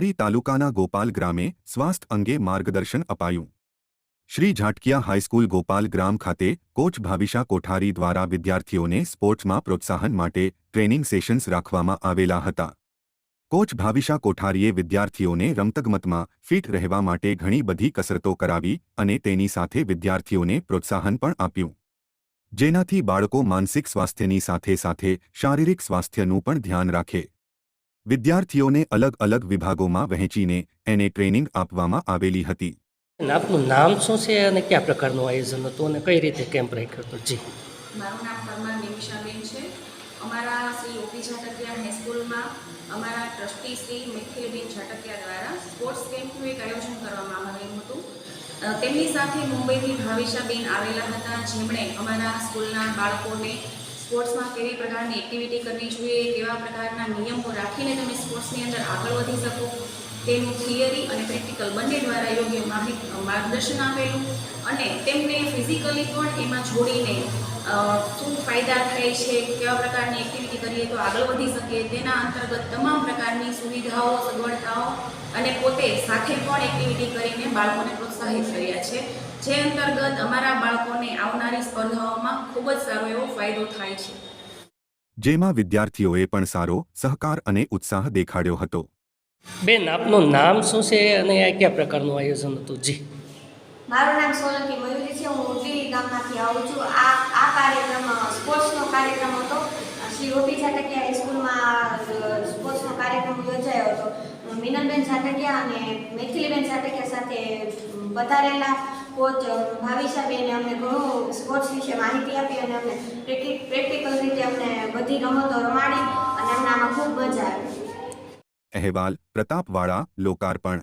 માંડવી તાલુકાના ગોપાલ ગ્રામે સ્વાસ્થ્ય અંગે માર્ગદર્શન અપાયું. શ્રી ઝાટકિયા હાઈસ્કૂલ ગોપાલ ગ્રામ ખાતે કોચ ભાવિશા કોઠારી દ્વારા વિદ્યાર્થીઓને સ્પોર્ટ્સમાં પ્રોત્સાહન માટે ટ્રેનિંગ સેશન્સ રાખવામાં આવેલા હતા. કોચ ભાવિશા કોઠારીએ વિદ્યાર્થીઓને રમતગમતમાં ફિટ રહેવા માટે ઘણી બધી કસરતો કરાવી અને તેની સાથે વિદ્યાર્થીઓને પ્રોત્સાહન પણ આપ્યું. જેનાથી બાળકો માનસિક સ્વાસ્થ્યની સાથે સાથે શારીરિક સ્વાસ્થ્યનું પણ ધ્યાન રાખે. વિદ્યાર્થીઓને અલગ અલગ વિભાગોમાં વહેંચીને એને ટ્રેનિંગ આપવામાં આવેલી હતી. આપનું નામ શું છે અને કયા પ્રકારનું આયોજન હતું અને કઈ રીતે કેમ્પ રાખ્યો હતો? જી. મારું નામ પરમાર નિમિષાબેન છે. અમારા શ્રી ઓપી ઝાટકિયા હાઈસ્કૂલમાં અમારા ટ્રસ્ટી શ્રી મિથિલબેન ઝાટકિયા દ્વારા સ્પોર્ટ્સ કેમ્પનું એક આયોજન કરવામાં આવ્યું હતું. તેમની સાથે મુંબઈથી ભાવિશાબેન આવેલા હતા. જેમણે અમારા સ્કૂલના બાળકોને સ્પોર્ટ્સમાં કેવી પ્રકારની એક્ટિવિટી કરવી જોઈએ, કેવા પ્રકારના નિયમો રાખીને તમે સ્પોર્ટ્સની અંદર આગળ વધી શકો. તેનું થિયરી અને પ્રેક્ટિકલ બંને દ્વારા યોગ્ય માહિતી માર્ગદર્શન આપેલું અને તેમને ફિઝિકલી પણ એમાં જોડીને શું ફાયદા થાય છે, કેવા પ્રકારની એક્ટિવિટી કરીએ તો આગળ વધી શકીએ. તેના અંતર્ગત તમામ પ્રકારની સુવિધાઓ, સગવડતાઓ અને પોતે સાથે પણ એક્ટિવિટી કરીને બાળકોને પ્રોત્સાહિત કર્યા છે. જે અંતર્ગત અમારા બાળકોને ખૂબ જ સારો એવો ફાયદો થાય છે. જેમાં વિદ્યાર્થીઓએ પણ સારો સહકાર અને ઉત્સાહ દેખાડ્યો હતો. બેન આપનું નામ શું છે અને આ કયા પ્રકારનું આયોજન હતું? જી. મારું નામ સોલંકી મયુરી છે. હું ઉટીલી ગામમાંથી આવું છું. આ આ કાર્યક્રમ સ્પોર્ટ્સનો કાર્યક્રમ હતો. શ્રી ઓપી ઝાટકિયા હાઈસ્કૂલમાં સ્પોર્ટ્સનો કાર્યક્રમ યોજાયો હતો. મિનલબેન ઝાટકિયા અને મેથિલીબેન ઝાટકિયા સાથે પધારેલા કોચ ભાવિશાબેને અમને ઘણું સ્પોર્ટ્સ વિશે માહિતી આપી અને અમને પ્રેક્ટિ- પ્રેક્ટિકલ રીતે અમને બધી રમતો રમાડી અને અમને આમાં ખૂબ મજા આવી. અહેવાલ પ્રતાપવાળા, લોકાર્પણ.